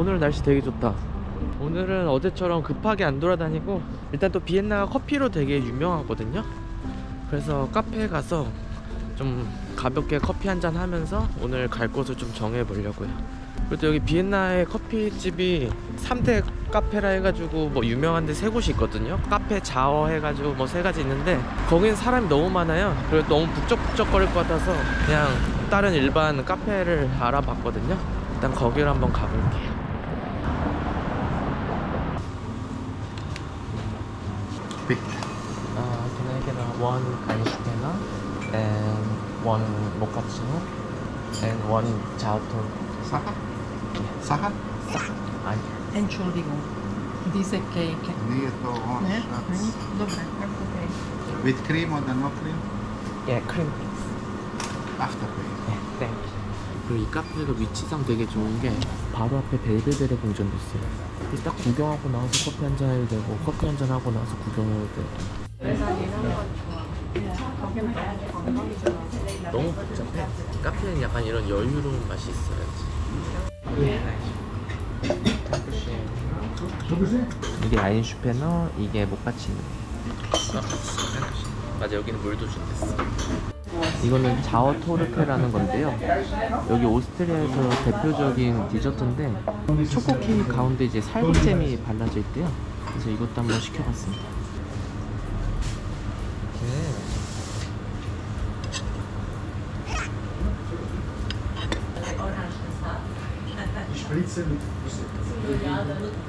오늘 날씨 되게 좋다. 오늘은 어제처럼 급하게 안 돌아다니고 일단 또 비엔나가 커피로 되게 유명하거든요. 그래서 카페에 가서 좀 가볍게 커피 한 잔 하면서 오늘 갈 곳을 좀 정해 보려고요. 그리고 또 여기 비엔나의 커피집이 3대 카페라 해가지고 뭐 유명한 데 세 곳이 있거든요. 카페 자어 해가지고 뭐 세 가지 있는데 거긴 사람이 너무 많아요. 그래서 너무 북적북적 거릴 것 같아서 그냥 다른 일반 카페를 알아봤거든요. 일단 거기를 한번 가볼게요. Pick. Uh, can I get a one Einsteiner and one mochaccino and one Chaoto? Saha? Saha? 아니, Entschuldigung, diese cake. Nee, to on. Nie? That's Nie? Dobra, tak, okej. With cream or no cream? 예, 크림. After cream. 네, 땡. 그리고 이 카페가 위치상 되게 좋은 게 바로 앞에 벨베데레 궁전도 있어요. 딱 구경하고 나와서 커피 한잔 해도 되고 커피 한잔 하고 나서 구경해도 되고. 너무 복잡해. 카페는 약간 이런 여유로운 맛이 있어야지. 이게 아인슈페너, 이게 모카치노. 맞아, 여기는 물도 준댔어. 이거는 자어토르테라는 건데요. 여기 오스트리아에서 대표적인 디저트인데 초코 케이크 가운데 이제 살구잼이 발라져 있대요. 그래서 이것도 한번 시켜봤습니다.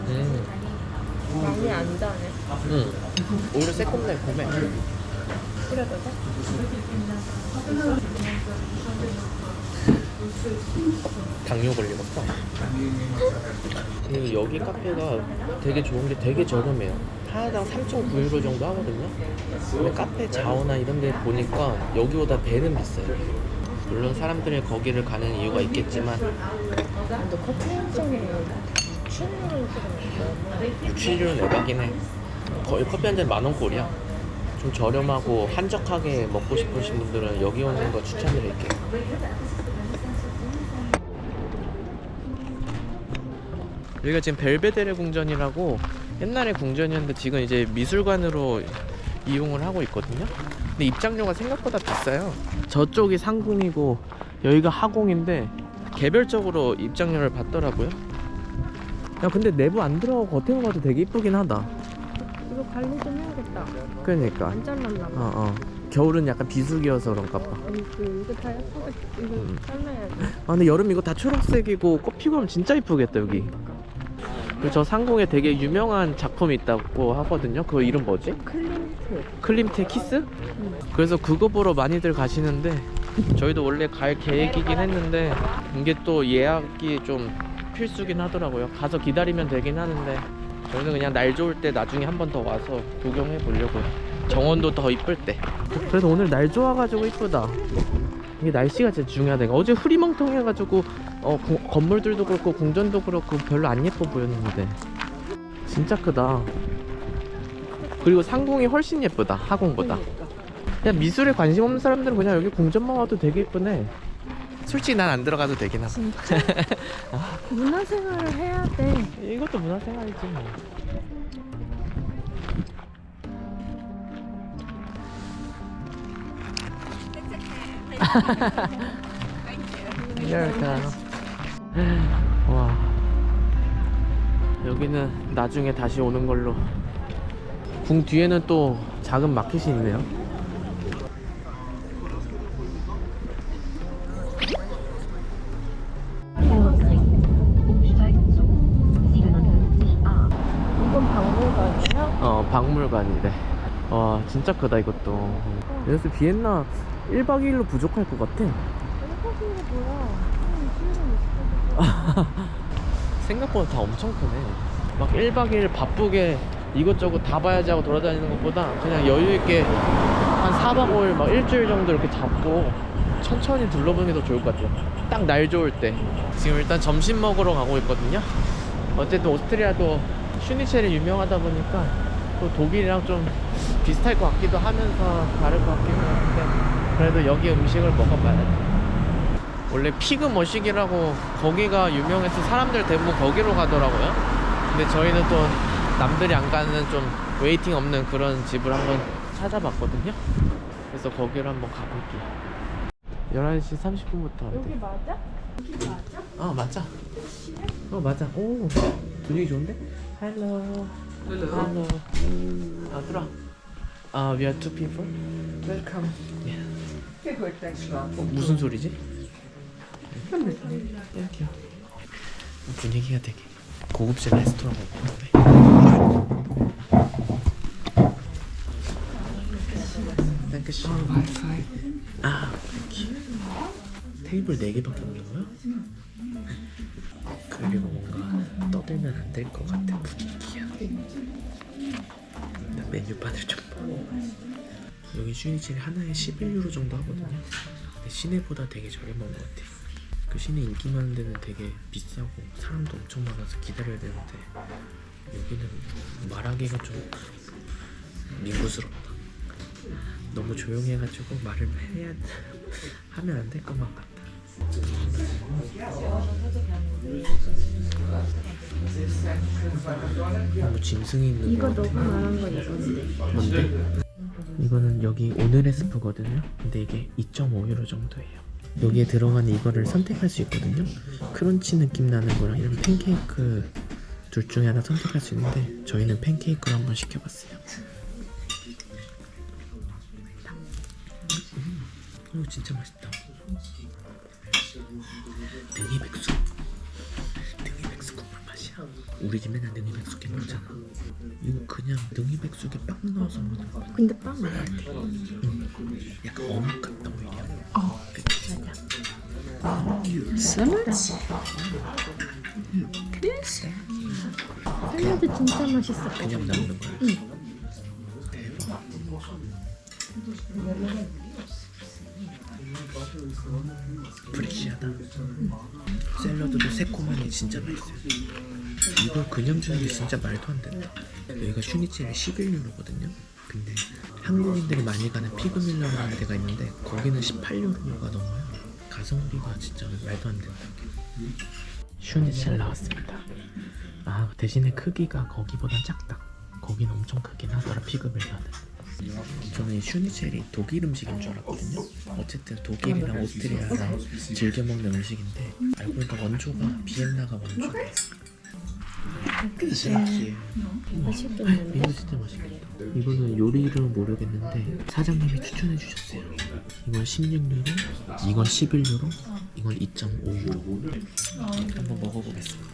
음. 많이 안 다네. 응. 오히려 새콤달콤해. 뿌려도 돼? 당뇨 걸리겠어. 그리고 여기 카페가 되게 좋은 게 되게 저렴해요. 하나당 3.9유로 정도 하거든요. 근데 카페 자오나 이런 데 보니까 여기보다 배는 비싸요. 물론 사람들이 거기를 가는 이유가 있겠지만 근데 커피 한 잔에 취미로 쓰는 6, 7유로는 에바긴 해. 거의 커피 한 잔 만원 꼴이야. 좀 저렴하고 한적하게 먹고 싶으신 분들은 여기 오는 거 추천드릴게요. 여기가 지금 벨베데레 궁전이라고 옛날에 궁전이었는데 지금 이제 미술관으로 이용을 하고 있거든요. 근데 입장료가 생각보다 비싸요. 저쪽이 상궁이고 여기가 하궁인데 개별적으로 입장료를 받더라고요. 야 근데 내부 안 들어가고 겉에만 봐도 되게 이쁘긴 하다. 관리 좀 해야겠다. 그러니까 안 잘랐나 봐. 어 어. 겨울은 약간 비수기여서 그런가 봐. 아니 그 이거 다 예쁘게 이거 음. 잘라야지. 아 근데 여름 이거 다 초록색이고 꽃 피고 하면 진짜 이쁘겠다 여기. 그리고 저 상공에 되게 유명한 작품이 있다고 하거든요. 그 이름 뭐지? 클린트. 클림트의 키스? 그래서 그거 보러 많이들 가시는데 저희도 원래 갈 계획이긴 했는데 이게 또 예약이 좀 필수긴 하더라고요. 가서 기다리면 되긴 하는데 저희는 그냥 날 좋을 때 나중에 한 번 더 와서 구경해 보려고요. 정원도 더 이쁠 때. 그래도 오늘 날 좋아가지고 이쁘다. 이게 날씨가 진짜 중요하다. 어제 흐리멍텅해가지고 어, 구- 건물들도 그렇고 궁전도 그렇고 별로 안 예뻐 보였는데 진짜 크다. 그리고 상공이 훨씬 예쁘다 하공보다. 야 미술에 관심 없는 사람들은 그냥 여기 궁전만 와도 되게 예쁘네. 솔직히 난 안 들어가도 되긴 하고. 진짜 문화생활을 해야 돼. 이것도 문화생활이지 뭐. 이렇게 와 여기는 나중에 다시 오는 걸로 궁 뒤에는 또 작은 마켓이 있네요 어 박물관이래. 와 진짜 크다 이것도. 그래서 비엔나 1박 2일로 부족할 것 같아. 한국인이 뭐야? 한 생각보다 다 엄청 크네. 막 1박 2일 바쁘게 이것저것 다 봐야지 하고 돌아다니는 것보다 그냥 여유있게 한 4박 5일 막 일주일 정도 이렇게 잡고 천천히 둘러보는 게 더 좋을 것 같아요. 딱 날 좋을 때. 지금 일단 점심 먹으러 가고 있거든요. 어쨌든 오스트리아도 슈니첼이 유명하다 보니까 또 독일이랑 좀 비슷할 것 같기도 하면서 다를 것 같기도 한데 그래도 여기 음식을 먹어봐야지 원래 피그 머시기라고 거기가 유명해서 사람들 대부분 거기로 가더라고요. 근데 저희는 또 남들이 안 가는 좀 웨이팅 없는 그런 집을 한번 찾아봤거든요. 그래서 거기로 한번 가볼게요. 11시 30분부터 여기 맞아? 여기 맞아? 어 맞아. 어 맞아. 오 분위기 좋은데? Hello. 아 들어. 아 we are two people. Welcome. Yeah. Goed, thanks a lot. 어, 무슨 소리지? 땡큐. 분위기가 되게 고급진 레스토랑 같은데. Wi-Fi. 아. 테이블 4개밖에 없는 거야? 그리고 뭔가 떠들면 안 될 것 같은 분위기야. 메뉴판을 좀 봐. 여기 슈니첼이 하나에 11유로 정도 하거든요. 근데 시내보다 되게 저렴한 것 같아. 그 시내 인기 많은 데는 되게 비싸고 사람도 엄청 많아서 기다려야 되는데 여기는 말하기가 좀 민구스럽다. 너무 조용해가지고 말을 해야 하면 안 될 것만 같다. 너무 짐승이 있는 이거 것 같아. 너가 말한 거 이건데. 뭔데? 이거는 여기 오늘의 스프거든요. 근데 이게 2.5유로 정도예요. 여기에 들어가는 이거를 선택할 수 있거든요. 크런치 느낌 나는 거랑 이런 팬케이크 둘 중에 하나 선택할 수 있는데 저희는 팬케이크로 한번 시켜봤어요. 음, 이거 진짜 맛있다. 등이 백숙. 등이 백숙 국물 맛이야. 우리 집 맨날 등이 백숙 해 먹잖아. 이거 그냥 등이 백숙에 빵 넣어서 먹는 거. 근데 빵 아니야. 약간 어묵 같다 오히려. 어. 그치? Salad. 샐러드 진짜 맛있어. 그냥 남는 거야. 응. 대박. 프레시하다. 샐러드도 새콤하니 진짜 맛있어요. 이걸 그냥 주는 게 진짜 말도 안 된다. 여기가 슈니첼이 11유로거든요. 근데 한국인들이 많이 가는 피그밀러라는 데가 있는데 거기는 18유로가 넘어요. 가성비가 진짜 말도 안 된다. 슈니첼 나왔습니다. 아 대신에 크기가 거기보단 작다. 거기는 엄청 크긴 하더라 피그밀러는. 저는 이 슈니첼이 독일 음식인 줄 알았거든요. 어쨌든 독일이랑 오스트리아랑 즐겨 먹는 음식인데 알고 보니까 원조가 비엔나가 원조예요. 맛있겠는데? 이거 진짜 맛있겠다. 이거는 요리 이름 모르겠는데 사장님이 추천해 주셨어요. 이건 16유로, 이건 11유로, 이건 2.5유로. 한번 먹어보겠습니다.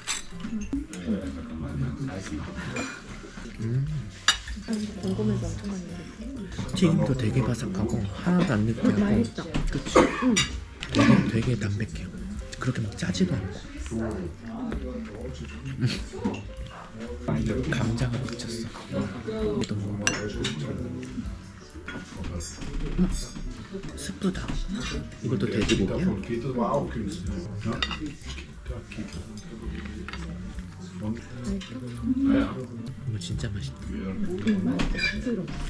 음, 궁금해서 엄청 많이 먹었어. 튀김도 되게 바삭하고 하나도 안 느끼하고. 맛있다. 그치? 되게, 되게 담백해요. 그렇게 막 짜지도 않고. 음. 감자가 미쳤어. 너무 음, 스프다. 이것도 돼지고기야? 이거 진짜 맛있다.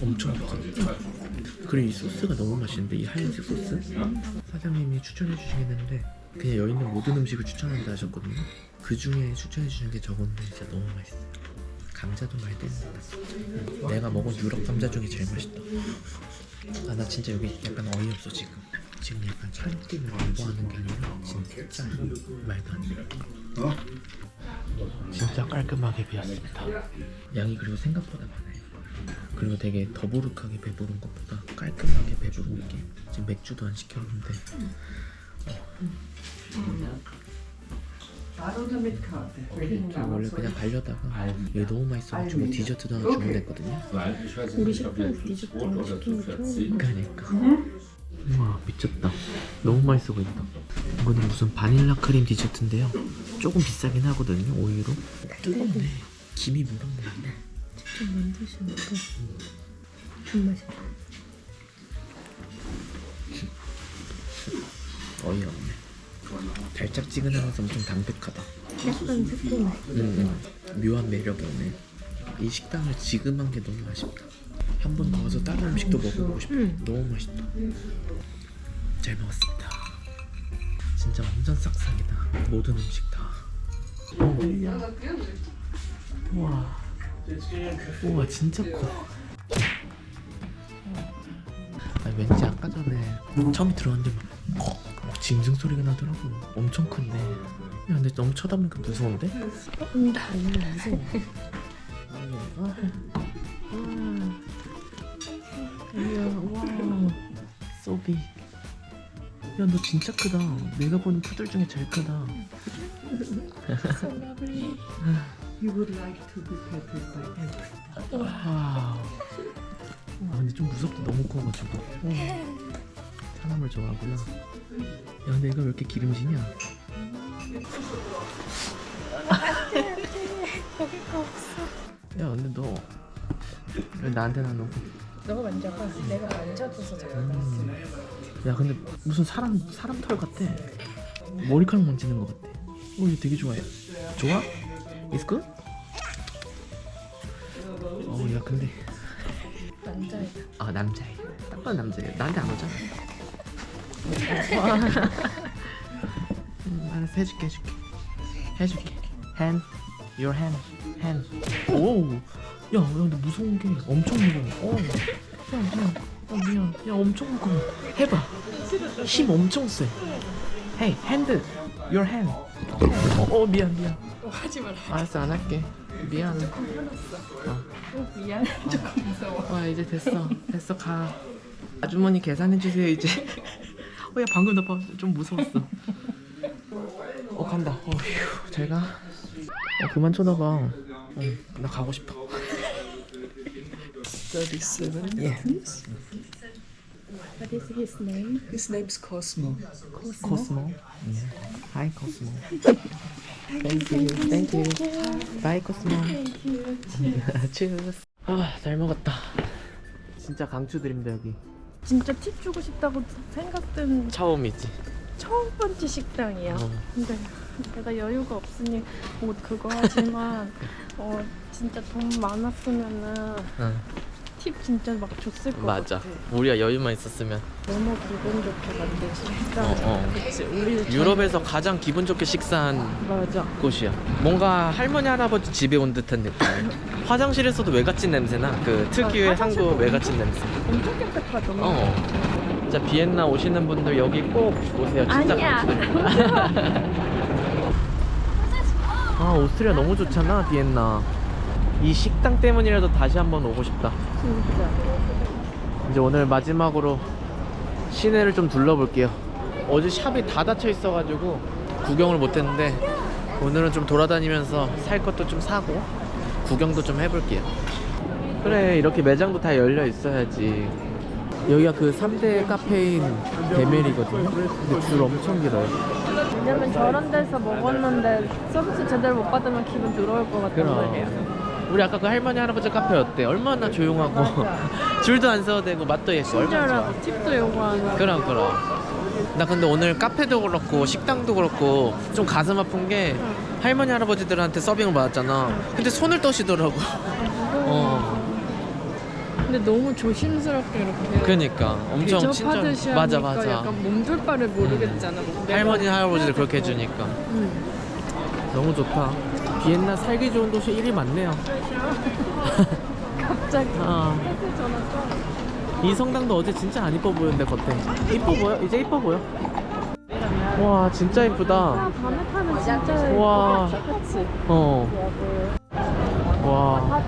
엄청 맛있어. 그리고 이 소스가 너무 맛있는데 이 하얀색 소스 사장님이 추천해 주시겠는데 그냥 여기 있는 모든 음식을 추천한다 하셨거든요. 그 중에 추천해 주신 게 저건데 진짜 너무 맛있어요. 감자도 떼는다. 내가 먹은 유럽 감자 중에 제일 맛있다. 아 나 진짜 여기 약간 어이없어 지금. 지금 약간 촬영팀을 양보하는 게 아니라 진짜 말도 안 돼. 진짜 깔끔하게 비었습니다. 양이 그리고 생각보다 많아요. 그리고 되게 더부룩하게 배부른 것보다 깔끔하게 배부른 느낌. 지금 맥주도 안 시켰는데 Karte? 저 원래 그냥 가려다가 여기 너무 맛있어가지고 디저트도 하나 주문했거든요. 우리 식당에서 디저트 안 시킨 거 그러니까 우와 미쳤다. 너무 맛있어 보인다. 이거는 무슨 바닐라 크림 디저트인데요. 조금 비싸긴 하거든요. 5유로. 뜨겁네. 김이 무럭무럭해. 직접 만드시니까 좀 맛있다. 어이없네. 달짝지근하면서 엄청 담백하다. 약간 새콤해. 음, 음. 묘한 매력이 오네. 이 식당을 지금 한 게 너무 아쉽다. 한 번 더 와서 다른 음식도 먹어보고 싶다. 음. 너무 맛있다. 잘 먹었습니다. 진짜 완전 싹싹이다. 모든 음식 다. 어. 우와. 우와 진짜 커. 아, 왠지 아까 전에 처음에 들어왔는데 막 어, 징징 소리가 나더라고. 엄청 큰데. 야 근데 너무 쳐다보니까 무서운데? 너무 무서워. 아, 아, 소비. 야, 너 진짜 크다. 내가 보는 푸들 중에 제일 크다. You would like to be petted by everyone. 와. 아, 근데 좀 무섭다. 너무 커가지고. 사람을 좋아하구나. 야, 근데 얘가 왜 이렇게 기름지냐? 야, 근데 너 왜 나한테 나누고? 너가 만져봐. 내가 만져줘서 잘 음. 야 근데 무슨 사람 사람 털 같아. 머리카락 만지는 것 같아. 어, 이거 되게 좋아해. 좋아? It's good? 어, 야 근데 남자애다. 아 남자애. 딱 봐도 남자애. 나한테 안 오잖아. 음, 알았어 해줄게 해줄게 해줄게. Hand, your hand, hand. 오, 야, 야 근데 무서운 게 엄청 무거워. 어, 야 미안, 어 미안, 야 엄청 무거워. 해봐. 힘 엄청 세. Hey, hand, your hand. 어, 어 미안 미안. 어, 하지 마라. 알았어 안 할게. 미안. 어, 미안. 조금 무서워. 와 이제 됐어 됐어 가 아주머니 계산해 주세요 이제 어 야 방금 나좀 무서웠어 어 간다 어휴 잘 가 어 그만 쳐다봐. 어나 가고 싶어. 37 예. What is his name? His name's Cosmo. 코스모 예. 하이 코스모 Thank you. Thank you. Bye 코스모 Cheers. 아 잘 먹었다. 진짜 강추드립니다 여기. 진짜 팁 주고 싶다고 생각된 처음이지. 첫 번째 식당이야. 어. 근데 내가 여유가 없으니 뭐 그거 하지만 어 진짜 돈 많았으면은 응. 팁 진짜 막 줬을 것 맞아 같아. 우리가 여유만 있었으면 너무 기분 좋게 만든 식당. 어, 어. 그치 우리 유럽에서 가장 기분 좋게 식사한 맞아. 곳이야. 뭔가 할머니 할아버지 집에 온 듯한 느낌. 화장실에서도 외갓집 냄새나 그 특유의 아, 화장실도 한국 외갓집 냄새. 엄청 깨끗하던데. 어. 진짜 비엔나 오시는 분들 여기 꼭 오세요. 진짜 아니야. 아 오스트리아 너무 좋잖아 비엔나. 이 식당 때문이라도 다시 한번 오고 싶다. 진짜. 이제 오늘 마지막으로 시내를 좀 둘러볼게요. 어제 샵이 다 닫혀 있어가지고 구경을 못했는데 오늘은 좀 돌아다니면서 살 것도 좀 사고 구경도 좀 해볼게요. 그래 이렇게 매장도 다 열려 있어야지. 여기가 그 3대 카페인 데멜이거든요. 근데 줄 엄청 길어요. 왜냐면 저런 데서 먹었는데 서비스 제대로 못 받으면 기분 더러울 것 같단 말이야. 우리 아까 그 할머니 할아버지 카페 어때? 얼마나 조용하고 줄도 안 서도 되고 맛도 얼마나 좋아. 친절하고 팁도 요구하는. 그럼 그럼 나 근데 오늘 카페도 그렇고 식당도 그렇고 좀 가슴 아픈 게 할머니 할아버지들한테 서빙을 받았잖아 근데 손을 떠시더라고 어 근데 너무 조심스럽게 이렇게. 그러니까 엄청 대접하듯이 친절 맞아 하니까 맞아 약간 몸둘 바를 모르겠잖아. 내가- 할머니 할아버지들 그렇게 해주니까 응. 너무 좋다 비엔나 살기 좋은 도시 1위 맞네요 갑자기 아, 회사 전화 또. 이 성당도 어제 진짜 안 이뻐 보였는데 겉에 이뻐 보여? 이제 이뻐 보여 와 진짜 이쁘다 아, 밤에 타면 진짜. 우와. 그치. 어 와.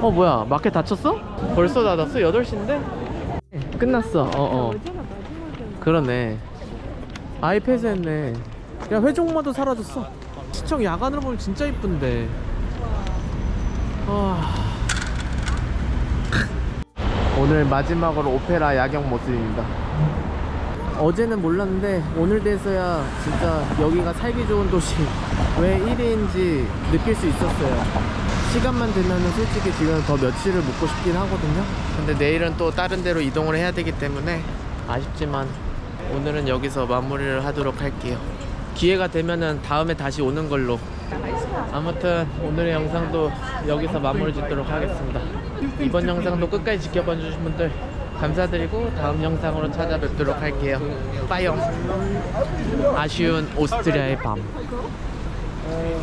어 뭐야 마켓 닫혔어? 벌써 닫았어? 8시인데? 끝났어. 어어. 어제가 마지막이었나? 그러네. 아이패드 했네. 야 회종마도 사라졌어. 시청 야간으로 보면 진짜 이쁜데. 아... 오늘 마지막으로 오페라 야경 모습입니다. 어제는 몰랐는데 오늘 돼서야 진짜 여기가 살기 좋은 도시. 왜 1위인지 느낄 수 있었어요 시간만 되면은 솔직히 지금 더 며칠을 묵고 싶긴 하거든요 근데 내일은 또 다른 데로 이동을 해야 되기 때문에 아쉽지만 오늘은 여기서 마무리를 하도록 할게요 기회가 되면은 다음에 다시 오는 걸로 아무튼 오늘의 영상도 여기서 마무리 짓도록 하겠습니다 이번 영상도 끝까지 지켜봐 주신 분들 감사드리고 다음 영상으로 찾아뵙도록 할게요. 빠이용. 아쉬운 오스트리아의 밤.